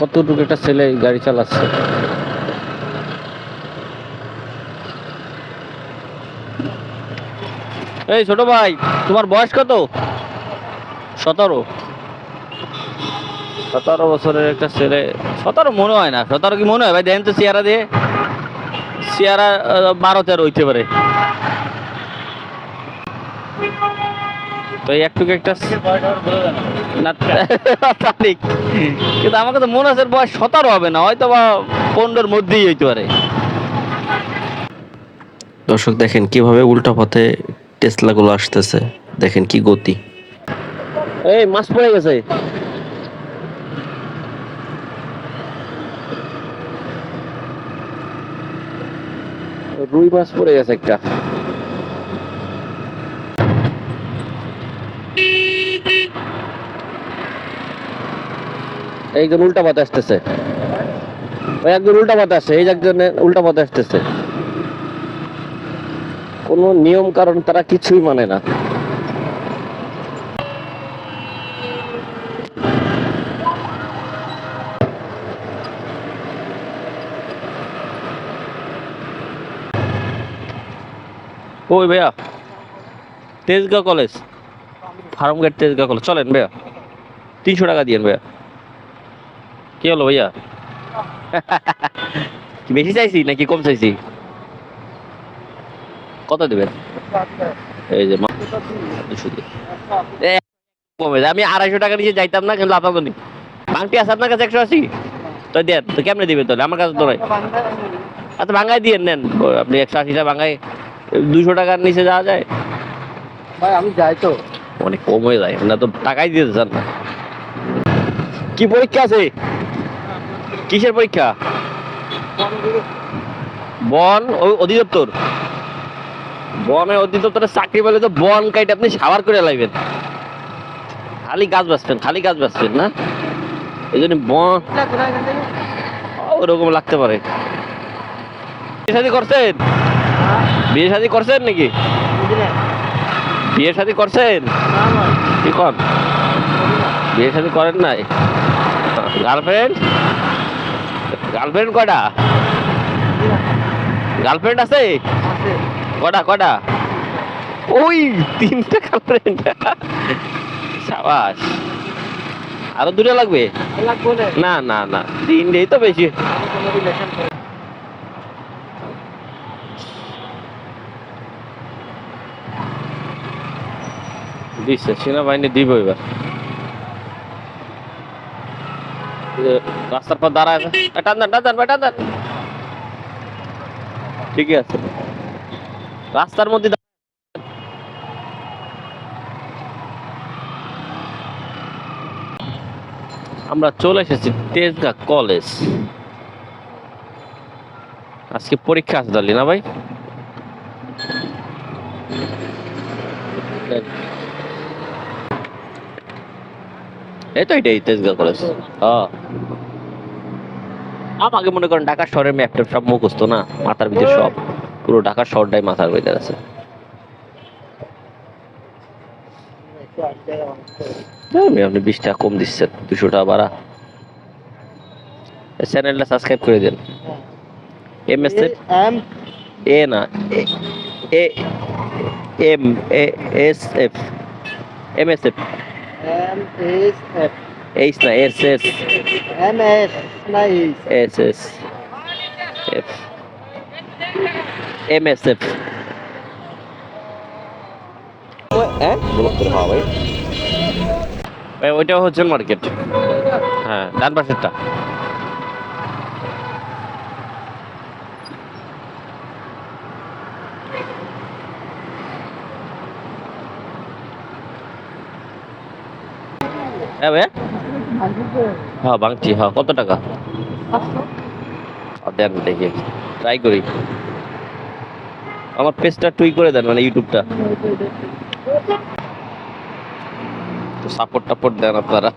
কতটুকু একটা ছেলে গাড়ি চালাচ্ছে? এই ছোট ভাই, তোমার বয়স কত? সতেরো। সতেরো বছরের একটা ছেলে। সতেরো মনে হয় না, সতেরো কি মনে হয়? ভাই দেখেন তো চেয়ারা দিয়ে। চেয়ারা বারো তেরো হইতে পারে। তো এই একটু একটা না তা কিন্তু আমাকে তো মনে হচ্ছে বয়স সতেরো হবে না হয়তো বা পনেরোর মধ্যেই হইতে পারে। দর্শক দেখেন কীভাবে উল্টা পথে টেসলাগুলো আসতেছে। দেখেন কি গতি। এই মাছ পড়ে গেছে। রুই মাছ পড়ে গেছে একটা। একজন উল্টা পথে আসতেছে। ওই একজন উল্টা পথে আসছে এই একজন উল্টা পথে আসতেছে। কোনো নিয়ম কারণ তারা কিছুই মানে না। ওই ভাইয়া, Tejgaon college farm gate Tejgaon college. চলেন ভাইয়া, তিনশো টাকা দিয়েন ভাইয়া। কি হলো ভাইয়া? বেশি চাইছি নাকি কম চাইছি? কত দেবেন? এই যে দিয়ে। কমে আমি আড়াইশো টাকা নিচে যাইতাম না কিন্তু আপনার বাংটি আছে আপনার কাছে একশো আশি? তো দেন তো কেমনে দিবেন তাহলে? আমার কাছে তো নয় আচ্ছা ভাঙাই দিয়ে নেন। আপনি একশো আশিটা ভাঙ্গাই দুশো টাকার নিচে যাওয়া যায়? ভাই আমি যাই তো। অনেক কম হয়ে যায়। না তো টাকাই দিতে চান না। কি পরীক্ষা আছে? কিসের পরীক্ষা? বন অধিদপ্তর। বনের অধিদপ্তরের চাকরি পেলে তো বন কাইটে আপনি সাবার করে লাইবেন। খালি গাছ বাঁচবেন, খালি গাছ বাঁচবেন না? এই জন্য বন ওরকম লাগতে পারে। বিয়ে শাদী করছেন? বিয়ে শাদী করছেন নাকি? বিয়ে শাদী করছেন? কি কর বিয়ে শাদী করেন নাই? গার্লফ্রেন্ড? গার্লফ্রেন্ড কটা গার্লফ্রেন্ড আছে? কটা কটা ওই, তিনটা গার্লফ্রেন্ড সাবাস। আরও দুটো লাগবে? না না না, তিনটেই তো বেশি। দিচ্ছে সেনাবাহিনী দিব এবার এই যে রাস্তার পর দাঁড়ায় আছে। ঠিকই আছে। রাস্তার মধ্যে আমরা চলে এসেছি তেজগা কলেজ। আজকে পরীক্ষা আছে তাহলে, না ভাই? এই তো এটাই তেজগাঁও কলেজ হ্যাঁ। আমাকে মনে করেন ঢাকা শহরের ম্যাপটা সব মুখস্থ না? মাথার ভিতরে সব। পুরো ঢাকা শহরটাই মাথার ভিতরে আছে। আপনি বিশ টাকা কম দিচ্ছেন দুশো টাকা বাড়া। চ্যানেলটা সাবস্ক্রাইব করে দেন। এম এস এম এ না A M A S F M S F M S F H না এস এস এম এস না H S S F M S F হ্যাঁ ভাই। ভাই ওইটা হচ্ছে মার্কেট হ্যাঁ ডান পাশেরটা। হ্যাঁ ভাঙছি। হ্যাঁ বাংছি হ্যাঁ। কত টাকা? দেন দেখি। ট্রাই করি। আমার পেজটা টুই করে দেন মানে ইউটিউবটা সাপোর্ট টাপোর্ট দেন আপনারা।